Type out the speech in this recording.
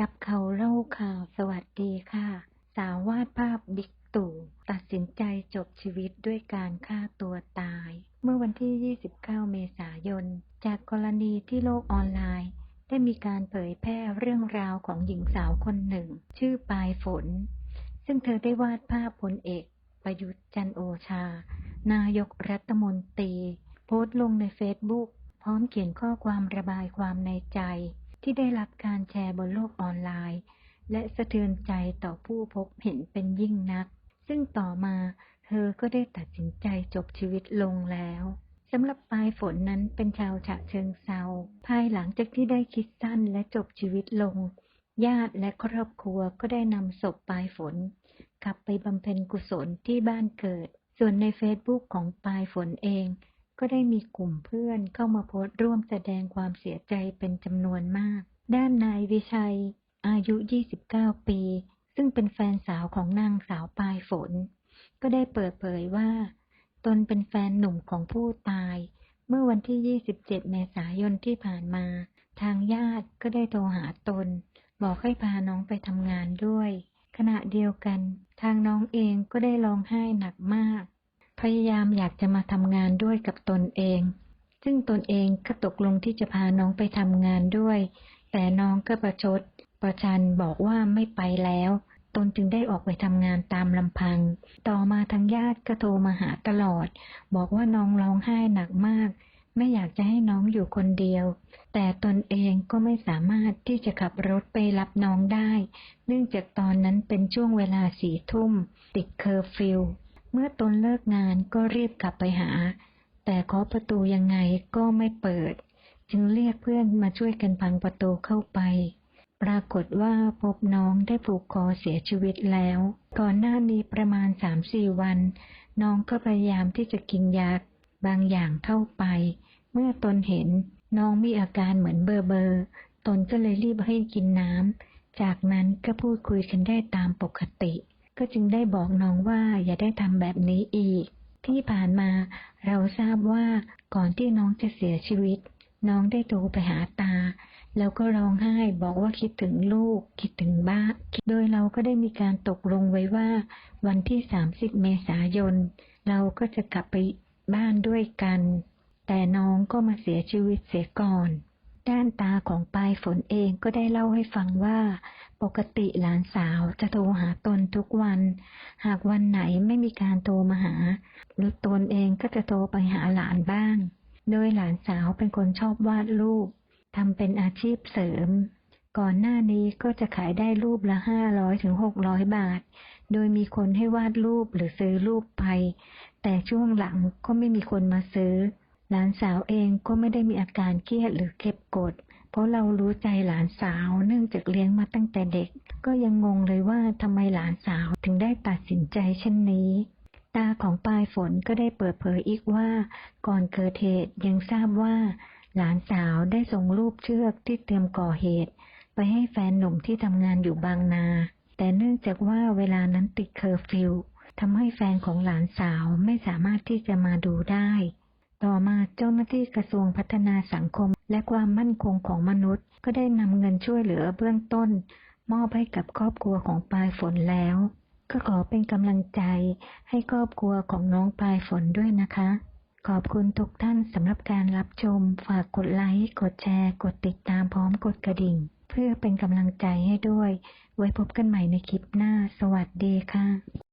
จับเขาเล่าข่าวสวัสดีค่ะ สาววาดภาพบิ๊กตู่ ตัดสินใจจบชีวิตด้วยการฆ่าตัวตาย เมื่อวันที่ 29 เมษายน จากกรณีที่โลกออนไลน์ ได้มีการเผยแพร่เรื่องราวของหญิงสาวคนหนึ่ง ชื่อปลายฝน ซึ่งเธอได้วาดภาพพลเอก ประยุทธ์จันโอชา นายกรัฐมนตรี โพสต์ลงในเฟซบุ๊กพร้อมเขียนข้อความระบายความในใจ ที่ได้รับการแชร์บนโลกออนไลน์ และสะเทือนใจต่อผู้พบเห็นเป็นยิ่งนัก ซึ่งต่อมาเธอก็ได้ตัดสินใจจบชีวิตลงแล้วสำหรับปลายฝนนั้นเป็นชาวฉะเชิงเซาภายหลังจากที่ได้คิดสั้นและจบชีวิตลง ญาติและครอบครัวก็ได้นำศพปลายฝน กลับไปบำเพ็ญกุศลที่บ้านเกิด ส่วนในเฟซบุ๊กของปลายฝนเอง ก็ได้มีกลุ่มเพื่อนเข้ามาโพสต์ร่วมแสดงความเสียใจเป็นจำนวนมาก ด้านนายวิชัย อายุ 29 ปี ซึ่งเป็นแฟนสาวของนางสาวปลายฝน ก็ได้เปิดเผยว่า ตนเป็นแฟนหนุ่มของผู้ตาย เมื่อวันที่ 27 เมษายนที่ผ่านมา ทางญาติก็ได้โทรหาตน บอกให้พาน้องไปทำงานด้วย ขณะเดียวกัน ทางน้องเองก็ได้ร้องไห้หนักมาก พยายามอยากจะมาทำงานด้วยกับตนเอง ซึ่งตนเองก็ตกลงที่จะพาน้องไปทำงานด้วย แต่น้องก็ประชด ประชันบอกว่าไม่ไปแล้ว ตนจึงได้ออกไปทำงานตามลำพัง ต่อมาทางญาติก็โทรมาหาตลอด บอกว่าน้องร้องไห้หนักมาก ไม่อยากจะให้น้องอยู่คนเดียว แต่ตนเองก็ไม่สามารถที่จะขับรถไปรับน้องได้ เนื่องจากตอนนั้นเป็นช่วงเวลาสี่ทุ่ม ติดเคอร์ฟิว เมื่อตนเลิกงานก็รีบกลับไปหา แต่เคาะประตูยังไงก็ไม่เปิด จึงเรียกเพื่อนมาช่วยกันพังประตูเข้าไป ปรากฏว่าพบน้องได้ผูกคอเสียชีวิตแล้ว ก่อนหน้านี้ประมาณสามสี่วัน น้องก็พยายามที่จะกินยาบางอย่างเข้าไป เมื่อตนเห็นน้องมีอาการเหมือนเบอร์เบอร์ตนก็เลยรีบให้กินน้ำจากนั้นก็พูดคุยกันได้ตามปกติ ก็จึงได้บอกน้องว่าอย่าได้ทำแบบนี้อีก ที่ผ่านมาเราทราบว่าก่อนที่น้องจะเสียชีวิต น้องได้โทรไปหาตา แล้วก็ร้องไห้บอกว่าคิดถึงลูก คิดถึงบ้านโดยเราก็ได้มีการตกลงไว้ว่า วันที่ 30 เมษายน เราก็จะกลับไปบ้านด้วยกัน แต่น้องก็มาเสียชีวิตเสียก่อน ด้านตาของปลายฝนเองก็ได้เล่าให้ฟังว่า ปกติหลานสาวจะโทรหาตนทุกวัน หากวันไหนไม่มีการโทรมาหา หรือตนเองก็จะโทรไปหาหลานบ้าง โดยหลานสาวเป็นคนชอบวาดรูปทำเป็นอาชีพเสริม ก่อนหน้านี้ก็จะขายได้รูปละห้าร้อยถึงหกร้อยบาท โดยมีคนให้วาดรูปหรือซื้อรูปไป แต่ช่วงหลังก็ไม่มีคนมาซื้อ หลานสาวเองก็ไม่ได้มีอาการเครียดหรือเก็บกด เพราะเรารู้ใจหลานสาวเนื่องจากเลี้ยงมาตั้งแต่เด็ก ก็ยังงงเลยว่าทำไมหลานสาวถึงได้ตัดสินใจเช่นนี้ ตาของปลายฝนก็ได้เปิดเผยอีกว่า ก่อนเกิดเหตุยังทราบว่า หลานสาวได้ส่งรูปเชือกที่เตรียมก่อเหตุ ไปให้แฟนหนุ่มที่ทำงานอยู่บางนา แต่เนื่องจากว่าเวลานั้นติดเคอร์ฟิวทำให้แฟนของหลานสาวไม่สามารถที่จะมาดูได้ ต่อมาเจ้าหน้าที่กระทรวงพัฒนาสังคม และความมั่นคงของมนุษย์ ก็ได้นำเงินช่วยเหลือเบื้องต้น มอบให้กับครอบครัวของปลายฝนแล้ว ก็ขอเป็นกำลังใจให้ครอบครัวของน้องปลายฝนด้วยนะคะ ขอบคุณทุกท่านสำหรับการรับชม ฝากกดไลค์ กดแชร์ กดติดตามพร้อมกดกระดิ่ง เพื่อเป็นกำลังใจให้ด้วย ไว้พบกันใหม่ในคลิปหน้า สวัสดีค่ะ